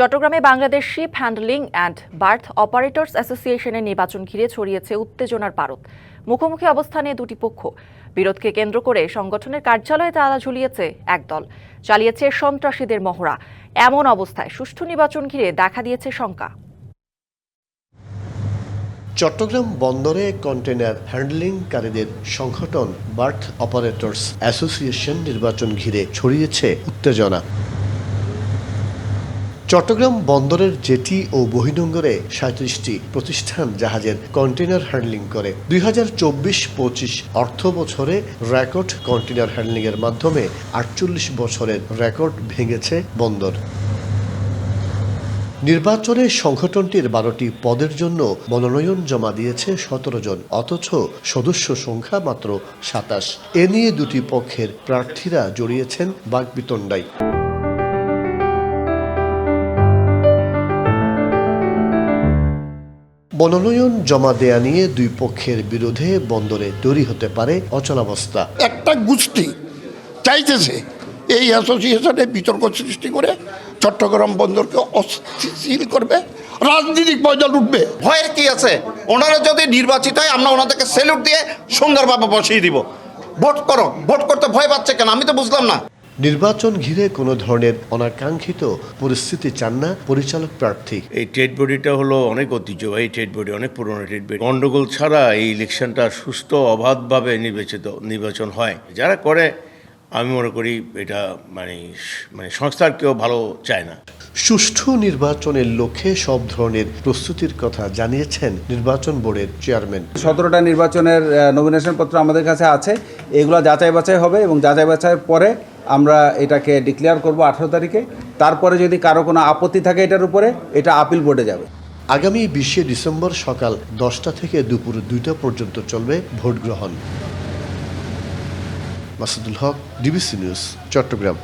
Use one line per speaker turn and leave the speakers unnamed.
চট্টগ্রামে Bangladesh ship handling and berth operators অ্যাসোসিয়েশনের নির্বাচন ঘিরে ছড়িয়েছে উত্তেজনার পারদ। মুখোমুখি অবস্থানে দুটি পক্ষ। বিরোধকে কেন্দ্র করে সংগঠনের কার্যালয়ে তালা ঝুলিয়েছে একদল। চালিয়েছে সন্ত্রাসীদের মহড়া। এমন অবস্থায় সুষ্ঠু নির্বাচন ঘিরে দেখা দিয়েছে শঙ্কা।
চট্টগ্রাম বন্দরে কন্টেনার হ্যান্ডলিংকারীদের সংগঠন বার্থ অপারেটর্স অ্যাসোসিয়েশন নির্বাচন ঘিরে ছড়িয়েছে উত্তেজনা। চট্টগ্রাম বন্দরের জেটি ও বহিনঙ্গরে সাঁত্রিশটি প্রতিষ্ঠান জাহাজের কন্টেনার হ্যান্ডলিং করে। দুই হাজার চব্বিশ পঁচিশ অর্থ বছরে রেকর্ড কন্টেনার হ্যান্ডলিংয়ের মাধ্যমে আটচল্লিশ বছরের রেকর্ড ভেঙেছে বন্দর। নির্বাচনে সংগঠনটির বারোটি পদের জন্য মনোনয়ন জমা দিয়েছে সতেরো জন, অথচ সদস্য সংখ্যা মাত্র সাতাশ। এ নিয়ে দুটি পক্ষের প্রার্থীরা জড়িয়েছেন বাগবিতণ্ডায়। মনোনয়ন জমা দেয়া নিয়ে দুই পক্ষের বিরোধে বন্দরে তৈরি হতে পারে অচলাবস্থা।
একটা গোষ্ঠী চাইতেছে এই অ্যাসোসিয়েশনে বিতর্ক সৃষ্টি করে চট্টগ্রাম বন্দরকে অস্থিতিশীল করবে রাজনৈতিক পয়দা উঠবে।
ভয়ের কি আছে? ওনারা যদি নির্বাচিত হয় আমরা ওনাদেরকে সেলুট দিয়ে সুন্দরভাবে বসিয়ে দিব। ভোট করো ভোট করতে ভয় পাচ্ছে কেন? আমি তো বুঝলাম না।
নির্বাচন ঘিরে কোনো ধরনের অনাকাঙ্ক্ষিত পরিস্থিতি চান না পরিচালক প্রার্থী।
এই ট্রেড বডিটা হলো অনেক ঐতিহ্যবাহী ট্রেড বডি অনেক পুরনো ট্রেড বডি গন্ডগোল ছাড়া এই ইলেকশনটা সুস্থ অবাধভাবে নির্বাচিত নির্বাচন হয়। যারা করে আমি মনে করি এটা মানে মানে সংস্থার কেউ ভালো চায় না।
সুষ্ঠু নির্বাচনের লক্ষ্যে সব ধরনের প্রস্তুতির কথা জানিয়েছেন নির্বাচন বোর্ডের চেয়ারম্যান।
সতেরোটা নির্বাচনের নমিনেশন পত্র আমাদের কাছে আছে। এগুলো যাচাই বাছাই হবে এবং যাচাই বাছাইয়ের পরে আমরা এটাকে ডিক্লেয়ার করব আঠারো তারিখে। তারপরে যদি কারও কোনো আপত্তি থাকে এটার উপরে, এটা আপিল বোর্ডে যাবে।
আগামী বিশে ডিসেম্বর সকাল দশটা থেকে দুপুর দুইটা পর্যন্ত চলবে ভোট গ্রহণ। Masudul Haque DBC news Chittagong.